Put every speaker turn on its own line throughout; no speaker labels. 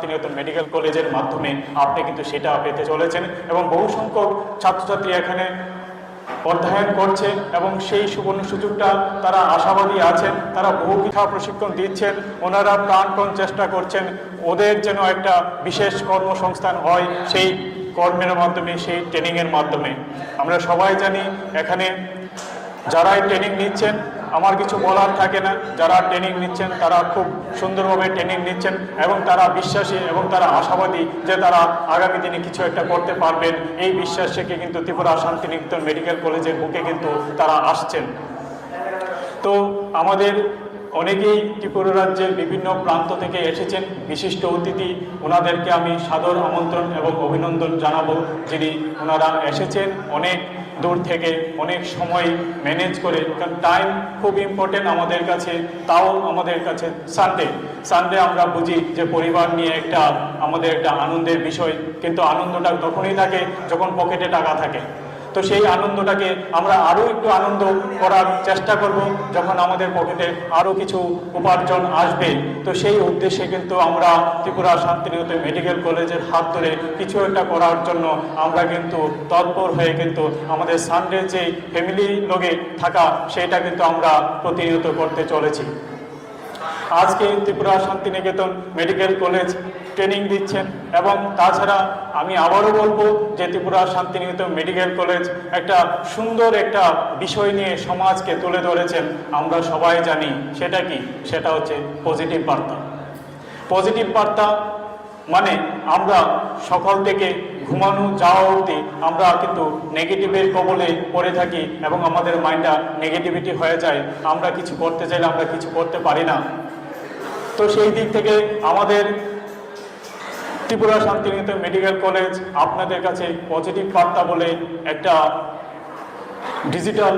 Santiniketan medical কলেজের মাধ্যমে আপনি কিন্তু সেটা পেতে চলেছেন এবং বহু সংখ্যক ছাত্রছাত্রী এখানে অধ্যয়ন করছে এবং সেই সুবর্ণ সুযোগটা তারা আশাবাদী আছেন। তারা বহু শিক্ষা প্রশিক্ষণ দিচ্ছেন। ওনারা প্রাণপণ চেষ্টা করছেন। ওদের যেন একটা বিশেষ কর্মসংস্থান হয় সেই কর্মের মাধ্যমে, সেই ট্রেনিংয়ের মাধ্যমে। আমরা সবাই জানি এখানে যারা এই ট্রেনিং নিচ্ছেন আমার কিছু বলার থাকে না। যারা ট্রেনিং নিচ্ছেন, তারা খুব সুন্দরভাবে ট্রেনিং নিচ্ছেন এবং তারা বিশ্বাসী এবং তারা আশাবাদী যে তারা আগামী দিনে কিছু একটা করতে পারবেন। এই বিশ্বাস থেকে কিন্তু ত্রিপুরা শান্তিনিকেতন মেডিকেল কলেজের বুকে কিন্তু তারা আসছেন। তো আমাদের অনেকেই ত্রিপুরা রাজ্যের বিভিন্ন প্রান্ত থেকে এসেছেন। বিশিষ্ট অতিথি, ওনাদেরকে আমি সাদর আমন্ত্রণ এবং অভিনন্দন জানাব যিনি ওনারা এসেছেন। অনেক দূর থেকে অনেক সময় ম্যানেজ করে, কারণ টাইম খুব ইম্পর্টেন্ট আমাদের কাছে, তাও আমাদের কাছে সানডে সানডে আমরা বুঝি যে পরিবার নিয়ে একটা আমাদের একটা আনন্দের বিষয়, কিন্তু আনন্দটা তখনই থাকে যখন পকেটে টাকা থাকে। তো সেই আনন্দটাকে আমরা আরও একটু আনন্দ করার চেষ্টা করব যখন আমাদের পকেটে আরও কিছু উপার্জন আসবে। তো সেই উদ্দেশ্যে কিন্তু আমরা ত্রিপুরা শান্তিনিকেতন মেডিকেল কলেজের হাত ধরে কিছু একটা করার জন্য আমরা কিন্তু তৎপর হয়ে কিন্তু আমাদের সানডে যে ফ্যামিলি লোকে থাকা সেটা কিন্তু আমরা প্রতিনিয়ত করতে চলেছি। আজকে Tripura Shantiniketan medical college training দিচ্ছেন এবং তাছাড়া আমি আবারও বলব যে ত্রিপুরা শান্তিনিকেতন মেডিকেল কলেজ একটা সুন্দর একটা বিষয় নিয়ে সমাজকে তুলে ধরেছেন, আমরা সবাই জানি সেটা কি? সেটা হচ্ছে পজিটিভ বার্তা। পজিটিভ বার্তা মানে আমরা সকাল থেকে ঘুমানো যাওয়া অবধি আমরা কিন্তু নেগেটিভের কবলে পড়ে থাকি এবং আমাদের মাইন্ডটা নেগেটিভিটি হয়ে যায়। আমরা কিছু করতে চাইলে আমরা কিছু করতে পারি না। তো সেই দিক থেকে আমাদের ত্রিপুরা শান্তিনিকেতন মেডিকেল কলেজ আপনাদের কাছে পজিটিভ বার্তা বলে একটা ডিজিটাল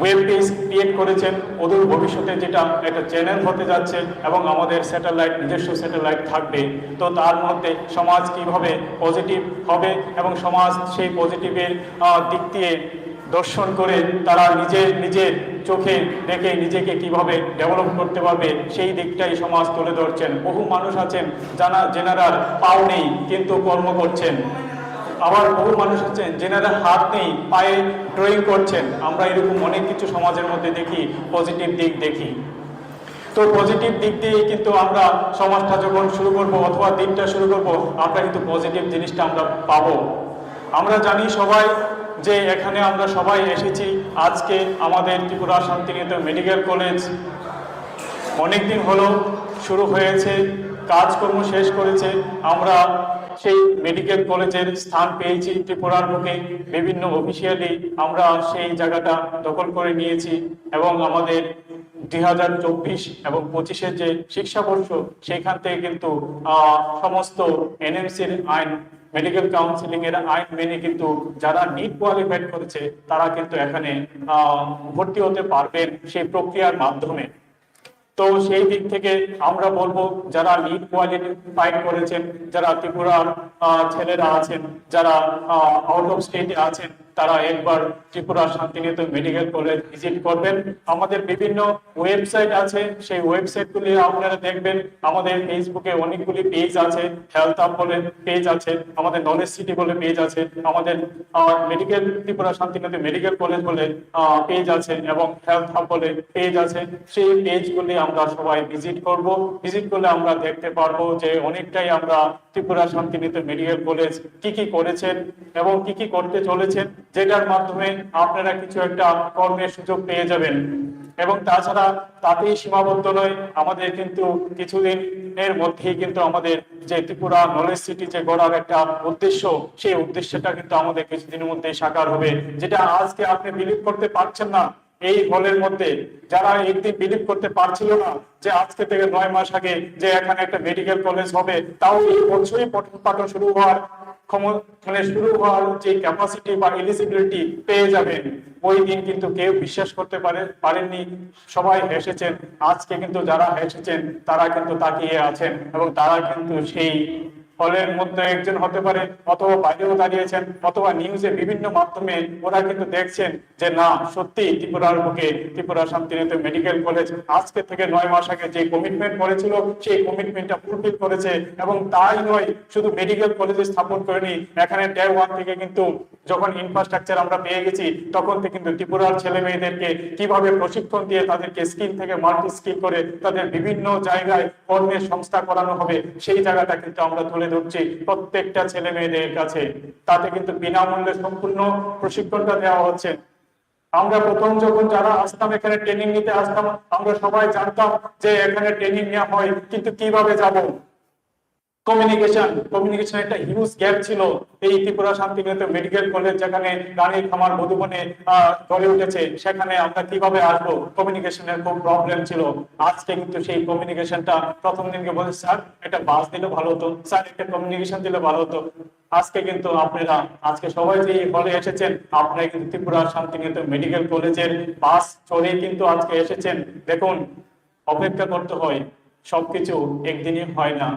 ওয়েব পেজ ক্রিয়েট করেছেন। অদূর ভবিষ্যতে যেটা একটা চ্যানেল হতে যাচ্ছে এবং আমাদের স্যাটেলাইট নিজস্ব স্যাটেলাইট থাকবে। তো তার মধ্যে সমাজ কীভাবে পজিটিভ হবে এবং সমাজ সেই পজিটিভের দিক দিয়ে দর্শন করে তারা নিজে নিজের চোখে দেখে নিজেকে কীভাবে ডেভেলপ করতে পারবে, সেই দিকটাই সমাজ তুলে ধরছেন। বহু মানুষ আছেন যারা জেনারাল পাও নেই, কিন্তু কর্ম করছেন। আবার বহু মানুষ আছেন যেনারা হাত নেই, পায়ে ড্রয়িং করছেন। আমরা এরকম অনেক কিছু সমাজের মধ্যে দেখি পজিটিভ দিক দেখি। তো পজিটিভ দিক দিয়ে কিন্তু আমরা সমাজটা যখন শুরু করব অথবা দিনটা শুরু করব, আমরা কিন্তু পজিটিভ জিনিসটা আমরা পাবো। আমরা জানি সবাই যে এখানে আমরা সবাই এসেছি। আজকে আমাদের ত্রিপুরা শান্তিনিকেতন মেডিকেল কলেজ অনেকদিন হলো শুরু হয়েছে, কাজকর্ম শেষ করেছে। আমরা সেই মেডিকেল কলেজের স্থান পেয়েছি ত্রিপুরার মুখে বিভিন্ন অফিসিয়ালি আমরা সেই জায়গাটা দখল করে নিয়েছি এবং আমাদের দুই হাজার চব্বিশ এবং পঁচিশের যে শিক্ষাবর্ষ, সেখান থেকে কিন্তু সমস্ত এনএমসির আইন মেডিকেল কাউন্সিলিং এর আইন মেনে কিন্তু যারা নিট কোয়ালিফাইড করেছে, তারা কিন্তু এখানে ভর্তি হতে পারবেন সেই প্রক্রিয়ার মাধ্যমে। তো সেই দিক থেকে আমরা বলব, যারা নিট কোয়ালিফাইড করেছেন, যারা ত্রিপুরার ছেলেরা আছেন, যারা আউট অফ স্টেটে আছেন তারা একবার Tripura Shantiniketan medical college visit করবেন। আমাদের বিভিন্ন ওয়েবসাইট আছে, সেই ওয়েবসাইটগুলি আপনারা দেখবেন। আমাদের ফেসবুকে অনেকগুলি পেজ আছে হেলথ আপ বলে পেজ আছে, আমাদের নলেজ সিটি বলে পেজ আছে, আমাদের medical Tripura Shantiniketan medical college বলে পেজ আছে এবং হেলথ হাব বলে পেজ আছে। সেই পেজগুলি আমরা সবাই ভিজিট করব। ভিজিট করলে আমরা দেখতে পারব যে অনেকটাই আমরা ত্রিপুরা শান্তিনিকেতন মেডিকেল কলেজ কি কি করেছেন এবং কি কি করতে চলেছেন। যেটার মাধ্যমে আপনারা কিছু একটা কর্মের সুযোগ পেয়ে যাবেন। এবং তাছাড়া তাতেই সীমাবদ্ধ নয়, আমাদের কিন্তু কিছুদিন এর মধ্যেই কিন্তু আমাদের যে ত্রিপুরা নলেজ সিটি যে গড়ার একটা উদ্দেশ্য, সেই উদ্দেশ্যটা কিন্তু আমাদের কিছুদিনের মধ্যে সাকার হবে। যেটা আজকে আপনি বিলিভ করতে পারছেন না, এই হলের মধ্যে যারা একদিন বিলিভ করতে পারছিল না যে আজকে থেকে নয় মাস আগে যে এখানে একটা মেডিকেল কলেজ হবে, তাও এই বছরই পঠন পাঠন শুরু হওয়ার মানে শুরু হওয়ার যে ক্যাপাসিটি বা এলিজিবিলিটি পেয়ে যাবেন, ওই দিন কিন্তু কেউ বিশ্বাস করতে পারে, পারেননি। সবাই হেসেছেন। আজকে কিন্তু যারা হেসেছেন, তারা কিন্তু তাকিয়ে আছেন এবং তারা কিন্তু সেই হলের মধ্যে একজন হতে পারে, অথবা বাইরেও দাঁড়িয়েছেন, অথবা নিউজে বিভিন্ন মাধ্যমে ওরা কিন্তু দেখছেন যে না সত্যি ত্রিপুরার বুকে ত্রিপুরা শান্তিনিকেতন মেডিকেল কলেজ আজকে থেকে নয় মাস আগে যে কমিটমেন্ট করেছিল, সেই কমিটমেন্টটা ফুলফিল করেছে এবং তাই নয়, শুধু মেডিকেল কলেজে স্থাপন করেনি, এখানে ডে ওয়ান থেকে কিন্তু যখন ইনফ্রাস্ট্রাকচার আমরা পেয়ে গেছি, তখন থেকে কিন্তু ত্রিপুরার ছেলে মেয়েদেরকে কীভাবে প্রশিক্ষণ দিয়ে তাদেরকে স্কিল থেকে মাল্টি স্কিল করে তাদের বিভিন্ন জায়গায় কর্মের সংস্থা করানো হবে, সেই জায়গাটা কিন্তু আমরা তুলে ধরছি প্রত্যেকটা ছেলে মেয়েদের কাছে। তাতে কিন্তু বিনামূল্যে সম্পূর্ণ প্রশিক্ষণটা দেওয়া হচ্ছে। আমরা প্রথম যখন যারা আসতাম, এখানে ট্রেনিং নিতে আসতাম, আমরা সবাই জানতাম যে এখানে ট্রেনিং নেওয়া হয়, কিন্তু কীভাবে যাব? কমিউনিকেশন কমিউনিকেশন একটা হিউজ গ্যাপ ছিল এই ত্রিপুরা শান্তিনিকেতন মেডিকেল কলেজ যেখানে রানীর খামার, মধুবনে গড়ে উঠেছে, সেখানে আমরা কীভাবে আসব? কমিউনিকেশনের খুব প্রবলেম ছিল। আজকে কিন্তু সেই কমিউনিকেশনটা প্রথম দিনকে বলে স্যার, একটা বাস দিলে ভালো হতো। স্যার, একটা কমিউনিকেশন দিলে ভালো হতো। আজকে কিন্তু আপনারা, আজকে সবাই যে হলে এসেছেন, আপনারা কিন্তু ত্রিপুরা শান্তিনিকেতন মেডিকেল কলেজের বাস চড়েই কিন্তু আজকে এসেছেন। দেখুন, অপেক্ষা করতে হয়, সবকিছু একদিনই হয় না।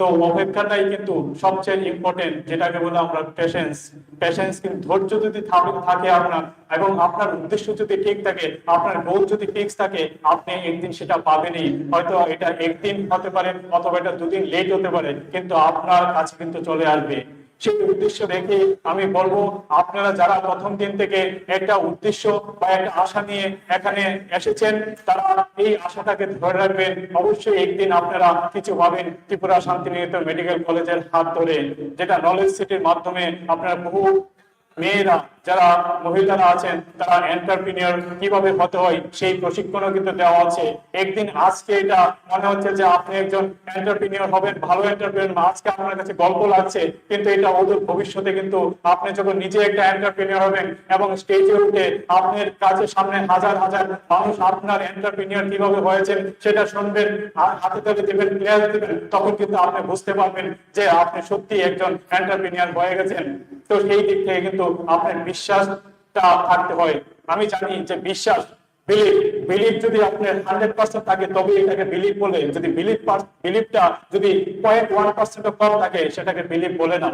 তো অপেক্ষাটাই কিন্তু সবচেয়ে ইম্পর্টেন্ট যেটাকে বলে আমরা পেশেন্স পেশেন্স কিন্তু ধৈর্য যদি থাকে আপনার, এবং আপনার উদ্দেশ্য যদি ঠিক থাকে, আপনার গোল যদি ফিক্স থাকে, আপনি একদিন সেটা পাবেনই। হয়তো এটা একদিন হতে পারে, অথবা এটা দুদিন লেট হতে পারে, কিন্তু আপনার কাছে কিন্তু চলে আসবে। সেই উদ্দেশ্য রেখে আমি বলব, আপনারা যারা প্রথম দিন থেকে একটা উদ্দেশ্য বা একটা আশা নিয়ে এখানে এসেছেন, তারা এই আশাটাকে ধরে রাখবেন। অবশ্যই একদিন আপনারা কিছু পাবেন ত্রিপুরা শান্তিনিকেতন মেডিকেল কলেজের হাত ধরে, যেটা নলেজ সিটির মাধ্যমে আপনারা বহু মেয়েরা যারা মহিলারা আছেন, তারা এন্টারপ্রিনিয়র কীভাবে হতে হয়, সেই প্রশিক্ষণও কিন্তু দেওয়া আছে। একদিন আজকে এটা মনে হচ্ছে যে আপনি একজন এন্টারপ্রিনিয়র হবেন, ভালো এন্টারপ্রিনিয়র আজকে আপনার কাছে গল্প লাগছে, কিন্তু এটা ওদের ভবিষ্যতে কিন্তু আপনি যখন নিজে একটা এন্টারপ্রিনিয়র হবেন এবং স্টেজে উঠে আপনার কাছে সামনে হাজার হাজার মানুষ আপনার এন্টারপ্রিনিয়র কীভাবে হয়েছে সেটা শুনবেন হাতে ধরে দেবেন ক্লিয়ার দেবেন, তখন কিন্তু আপনি বুঝতে পারবেন যে আপনি সত্যি একজন এন্টারপ্রিনিয়র হয়ে গেছেন। তো সেই দিক থেকে কিন্তু আপনার বিশ্বাসটা থাকতে হয়। আমি জানি যে বিশ্বাস বিলিভ বিলিভ যদি আপনার হান্ড্রেড পার্সেন্ট থাকে, তবে এটাকে বিলিভ বলে। যদি বিলিভ বিলিভটা যদি পয়েন্ট ওয়ান পার্সেন্ট কম থাকে, সেটাকে বিলিভ বলে না।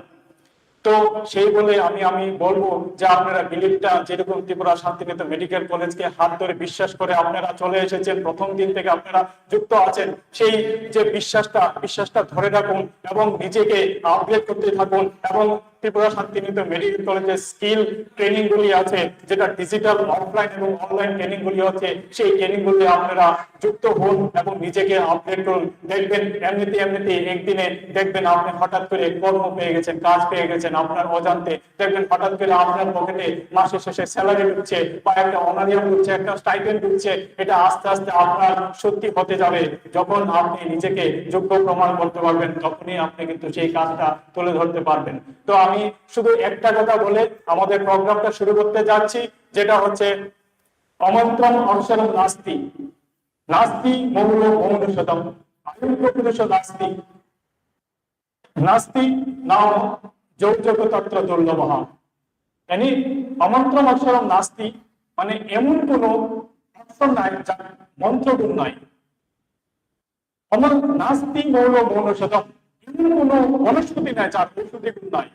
তো সেই বলে আমি আমি বলব যে আপনারা বিলিভটা যেরকম ত্রিপুরা শান্তিনিকেতন মেডিকেল কলেজকে হাত ধরে বিশ্বাস করে আপনারা চলে এসেছেন, প্রথম দিন থেকে আপনারা যুক্ত আছেন, সেই যে বিশ্বাসটা বিশ্বাসটা ধরে রাখুন এবং নিজেকে আপগ্রেড করতে থাকুন এবং ত্রিপুরা শান্তিনিকেতন মেডিকেল কলেজের স্কিল ট্রেনিং গুলি আছে, যেটা ডিজিটাল অফলাইন এবং অনলাইন ট্রেনিং গুলি আছে সেই ট্রেনিং গুলি আপনারা যুক্ত হন এবং নিজেকে আপডেট করুন। দেখবেন এমনিতে এমনিতে একদিনে দেখবেন আপনি হঠাৎ করে কর্ম পেয়ে গেছেন, কাজ পেয়ে গেছেন আপনার অজান্তে। দেখবেন হঠাৎ করে আপনার পকেটে মাসের শেষে স্যালারি ঢুকছে বা একটা অনারিয়াম ঢুকছে, একটা স্টাইপেন্ড ঢুকছে, এটা আস্তে আস্তে আপনার সত্যি হতে যাবে। যখন আপনি নিজেকে যোগ্য প্রমাণ করতে পারবেন, তখনই আপনি কিন্তু সেই কাজটা তুলে ধরতে পারবেন। তো আমি শুধু একটা কথা বলে আমাদের প্রোগ্রামটা শুরু করতে যাচ্ছি, যেটা হচ্ছে অমন্ত্রণ অনুসরণ নাস্তি। নাস্তি মৌল মৌনশতম নাস্তি। নাস্তি নাম অমন্ত্রম অক্ষরম নাস্তি মানে এমন কোন অক্ষর নাই যার মন্ত্রগুণ নাই। নাস্তি মৌল মৌনশতম এমন কোন বনস্পতি নাই যার ঔষধি গুণ নাই।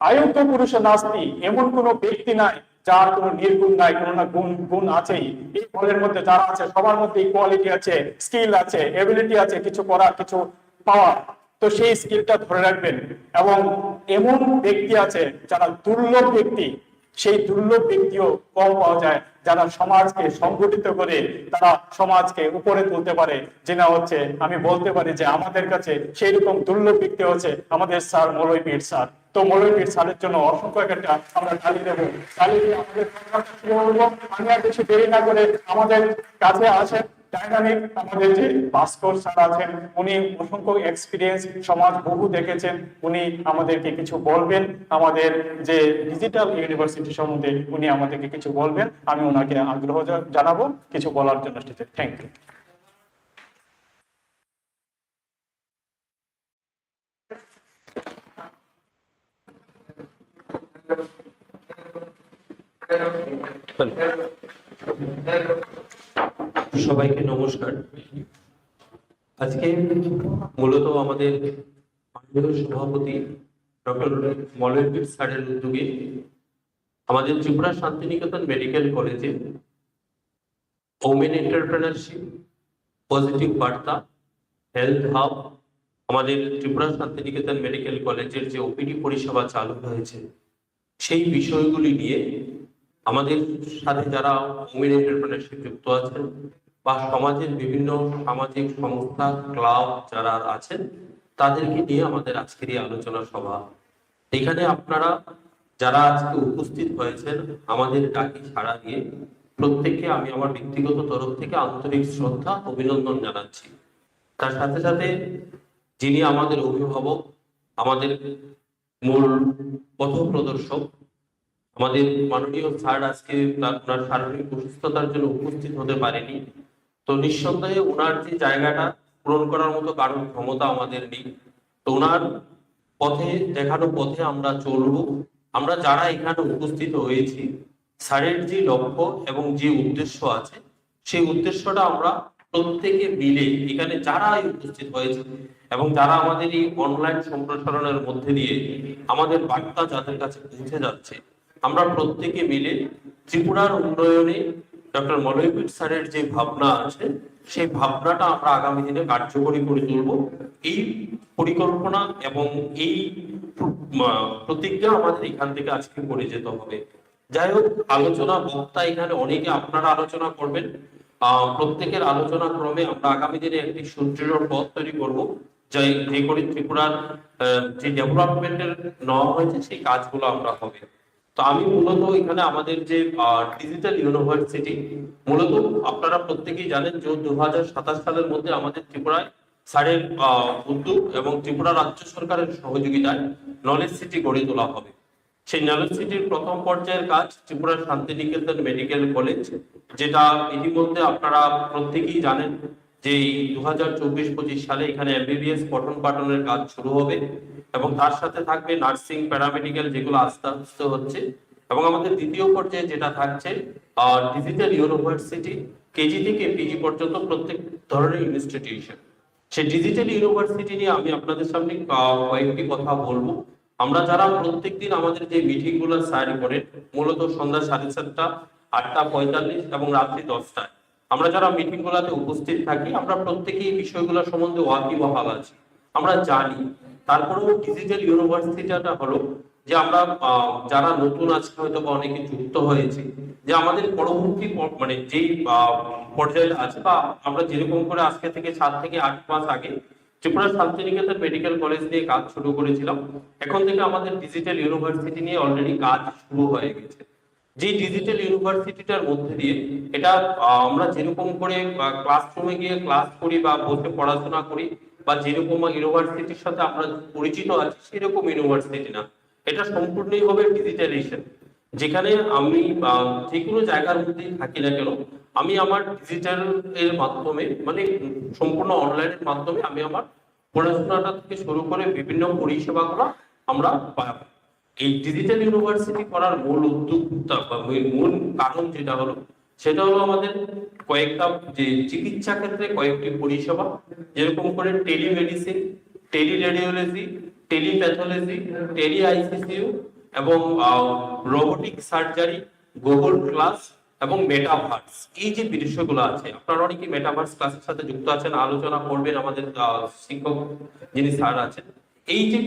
আয়ুক্ত পুরুষ নাস্তি এমন কোন ব্যক্তি নাই যার কোনো নির্গুণ নাই কোনো না গুণ গুণ আছেই। এই ফলের মধ্যে যারা আছে, সবার মধ্যে কোয়ালিটি আছে স্কিল আছে এবিলিটি আছে, কিছু করা কিছু পাওয়া তো সেই স্কিলটা ধরে রাখবেন। এবং এমন ব্যক্তি আছে যারা দুর্লভ ব্যক্তি সেই দুর্লভ ব্যক্তিও কম পাওয়া যায়, যারা সমাজকে সংগঠিত করে তারা সমাজকে উপরে তুলতে পারে। যেটা হচ্ছে, আমি বলতে পারি যে আমাদের কাছে সেই রকম দুর্লভ ব্যক্তি হচ্ছে আমাদের স্যার মলয় পীর স্যার। তো মলয় পীর স্যারের জন্য অসংখ্য একটা আমরা গালি দেবো। দিয়ে আমাদের আমি আর দেরি না করে আমাদের কাছে আসেন। ডাইনামিক আমাদের যে ভাস্কর স্যার আছেন, উনি অসংখ্য এক্সপিরিয়েন্স সমাজ বহু দেখেছেন, উনি আমাদেরকে কিছু বলবেন, আমাদের যে ডিজিটাল ইউনিভার্সিটি সম্বন্ধে উনি আমাদেরকে কিছু বলবেন, আমি ওনাকে আগ্রহ জানাব, কিছু বলার জন্য থ্যাংক ইউ
সবাইকে নমস্কার। আজকে মূলত আমাদের সভাপতি ডক্টর স্যারের উদ্যোগে আমাদের ত্রিপুরা শান্তিনিকেতন মেডিকেল কলেজে ওমেন এন্টারপ্রেনারশিপ, পজিটিভ বার্তা, হেলথ হাব, আমাদের ত্রিপুরা শান্তিনিকেতন মেডিকেল কলেজের যে ওপিডি পরিষেবা চালু হয়েছে, সেই বিষয়গুলি নিয়ে আমাদের সাথে যারা এন্টারপ্রেনারশিপ যুক্ত আছেন বা সমাজের বিভিন্ন সামাজিক সংস্থা, ক্লাব যারা আছেন, তাদেরকে নিয়ে আমাদের আজকের এই আলোচনা সভা। এখানে আপনারা যারা আজকে উপস্থিত হয়েছেন, আমাদের ডাকি সাড়া দিয়ে প্রত্যেককে আমি আমার ব্যক্তিগত তরফ থেকে আন্তরিক শ্রদ্ধা, অভিনন্দন জানাচ্ছি। তার সাথে সাথে যিনি আমাদের অভিভাবক, আমাদের মূল পথ প্রদর্শক আমাদের মাননীয় স্যার আজকে ওনার শারীরিক অসুস্থতার জন্য উপস্থিত হতে পারেনি। তো নিঃসন্দেহে ওনার যে জায়গাটা পূরণ করার মতো কারণ ক্ষমতা আমাদের নেই। তো ওনার পথে, দেখানো পথে আমরা চলব। আমরা যারা এখানে উপস্থিত হয়েছি, স্যারের যে লক্ষ্য এবং যে উদ্দেশ্য আছে, সেই উদ্দেশ্যটা আমরা প্রত্যেকে মিলে এখানে যারা উপস্থিত হয়েছে এবং যারা আমাদের এই অনলাইন সম্প্রসারণের মধ্যে দিয়ে আমাদের বার্তা যাদের কাছে পৌঁছে যাচ্ছে আমরা প্রত্যেকে মিলে ত্রিপুরার উন্নয়নে ডক্টর মলয়বীর স্যারের যে ভাবনা আছে, সেই ভাবনাটা আমরা আগামী দিনে কার্যকরী করে তুলব। এই পরিকল্পনা এবং এই প্রতিজ্ঞা আমাদের এখান থেকে আজকে করে যেতে হবে। যাই হোক, আলোচনা বক্তা এখানে অনেকে আপনারা আলোচনা করবেন। প্রত্যেকের আলোচনা ক্রমে আমরা আগামী দিনে একটি সুদৃঢ় পথ তৈরি করব। যে যে করে ত্রিপুরার যে ডেভেলপমেন্টের নেওয়া হয়েছে, সেই কাজগুলো আমরা হবে। তো আমি মূলত এখানে আমাদের যে ডিজিটাল ইউনিভার্সিটি মূলত আপনারা প্রত্যেকেই জানেন যে দুই হাজার সাতাশ সালের মধ্যে আমাদের ত্রিপুরায় স্যারের উদ্যোগ এবং ত্রিপুরা রাজ্য সরকারের সহযোগিতায় নলেজ সিটি গড়ে তোলা হবে। সেই নলেজ সিটির প্রথম পর্যায়ের কাজ ত্রিপুরা শান্তিনিকেতন মেডিকেল কলেজ, যেটা ইতিমধ্যে আপনারা প্রত্যেকেই জানেন যে দু হাজার চব্বিশ পঁচিশ সালে এখানে এমবিবিএস পঠন পাঠনের কাজ শুরু হবে। এবং তার সাথে থাকবে নার্সিং, প্যারামেডিক্যাল যেগুলো আস্তে আস্তে হচ্ছে। এবং আমাদের দ্বিতীয় পর্যায়ে যেটা থাকছে ডিজিটাল ইউনিভার্সিটি কেজি থেকে পিজি পর্যন্ত প্রত্যেক ধরনের ইনস্টিটিউশন সেই ডিজিটাল ইউনিভার্সিটি নিয়ে আমি আপনাদের সামনে কয়েকটি কথা বলব। আমরা যারা প্রত্যেকদিন আমাদের যে মিটিংগুলো স্যার করেন মূলত সন্ধ্যা সাড়ে সাতটা, আটটা পঁয়তাল্লিশ এবং রাত্রি দশটায়, আমরা যারা মিটিং গুলাতে উপস্থিত থাকি, আমরা প্রত্যেকেই বিষয়গুলো সম্বন্ধে ওয়াকিবহাল আছি। আমরা জানি তারপরেও ডিজিটাল ইউনিভার্সিটিটা হলো যে আমরা যারা নতুন আজকে হয়তো বা অনেকে যুক্ত হয়েছে, যে আমাদের পরবর্তী মানে যেই পর্যায়ে আছে বা আমরা যেরকম করে আজকে থেকে সাত থেকে আট মাস আগে ত্রিপুরা শান্তিনিকেতন মেডিকেল কলেজ নিয়ে কাজ শুরু করেছিলাম, এখন থেকে আমাদের ডিজিটাল ইউনিভার্সিটি নিয়ে অলরেডি কাজ শুরু হয়ে গেছে। যে ডিজিটাল ইউনিভার্সিটিটার মধ্যে দিয়ে এটা আমরা যেরকম করে ক্লাসরুমে গিয়ে ক্লাস করি বা বসে পড়াশোনা করি বা যেরকম ইউনিভার্সিটির সাথে আমরা পরিচিত আছি, সেরকম ইউনিভার্সিটি না। এটা সম্পূর্ণই হবে ডিজিটালাইজেশন যেখানে আমি যে কোনো জায়গার মধ্যেই থাকি না কেন, আমি আমার ডিজিটাল এর মাধ্যমে মানে সম্পূর্ণ অনলাইনের মাধ্যমে আমি আমার পড়াশোনাটা থেকে শুরু করে বিভিন্ন পরিষেবাগুলো আমরা পাবো এই ডিজিটাল ইউনিভার্সিটি করার মূল উদ্যোক্তা বা মূল কারণ যেটা হলো সেটা হলো আমাদের কয়েকটা যে চিকিৎসা ক্ষেত্রে কয়েকটি পরিষেবা, যেরকম করে telemedicine tele radiology telepathology tele ICU এবং রোবোটিক সার্জারি গুগল ক্লাস এবং মেটাভার্স এই যে বিষয়গুলো আছে, আপনারা অনেকে মেটাভার্স ক্লাসের সাথে যুক্ত আছেন, আলোচনা করবেন আমাদের শিক্ষক যিনি স্যার আছেন। এই যে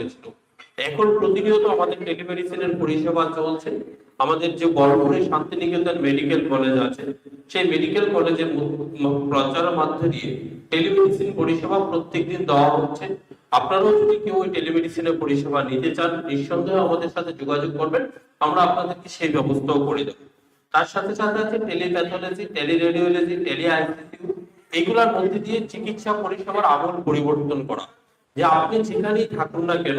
করেছিল এখন প্রতিনিয়ত আমাদের টেলিমেডিসিনের পরিষেবা চলছে। আমাদের যে বড়পুরে শান্তিনিকেতন মেডিকেল কলেজ আছে, সেই মেডিকেল ম- প্রচারের মধ্য দিয়ে টেলিমেডিসিন পরিষেবা প্রত্যেকদিন দেওয়া হচ্ছে। আপনারাও যদি কেউ ওই টেলিমেডিসিনের পরিষেবা নিতে চান, নিঃসন্দেহে আমাদের সাথে যোগাযোগ করবেন। আমরা আপনাদেরকে সেই ব্যবস্থাও করে দেবো। তার সাথে সাথে আছে টেলিপ্যাথোলজি টেলিরেডিওলজি টেলি আইসিইউ এগুলোর মধ্যে দিয়ে চিকিৎসা পরিষেবার আমূল পরিবর্তন করা। যে আপনি যেখানেই থাকুন না কেন,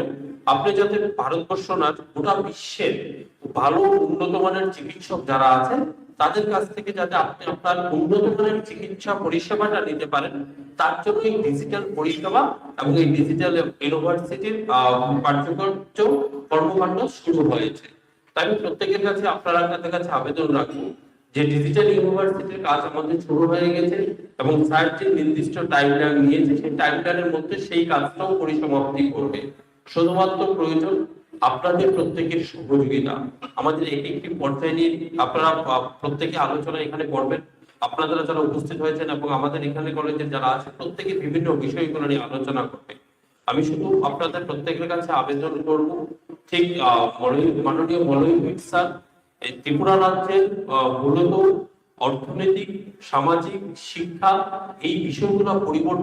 আপনি যাতে ভারতবর্ষ না, গোটা বিশ্বের ভালো উন্নত মানের চিকিৎসক যারা আছেন, তাদের কাছ থেকে যাতে আপনি আপনার উন্নত মানের চিকিৎসা পরিষেবাটা নিতে পারেন, তার জন্য এই ডিজিটাল পরিষেবা এবং এই ডিজিটাল ইউনিভার্সিটির কার্যকর্য কর্মকাণ্ড শুরু হয়েছে। তাই প্রত্যেকের কাছে, আপনার কাছে আবেদন রাখব যে ডিজিটাল ইউনিভার্সিটির কাজ আমাদের শুরু হয়ে গেছে এবং স্যার যে নির্দিষ্ট টাইমলাইন নিয়েছে, সেই টাইমলাইনের মধ্যে সেই কাজটাও পরিসমাপ্তি করবে। শুধুমাত্র প্রয়োজন আপনাদের প্রত্যেকের সহযোগিতা। আমাদের এক একটি পর্যায়ে নিয়ে আপনারা প্রত্যেকে আলোচনা এখানে করবেন। আপনারা যারা উপস্থিত হয়েছেন এবং আমাদের এখানে কলেজের যারা আছে, প্রত্যেকে বিভিন্ন বিষয়গুলো নিয়ে আলোচনা করবে। আমি শুধু আপনাদের প্রত্যেকের কাছে আবেদন করব। ঠিক মাননীয় মলয় স্যার ত্রিপুরা রাজ্যের মূলত অর্থনৈতিক সামাজিক শিক্ষা এই বিষয়গুলো পরিবর্তন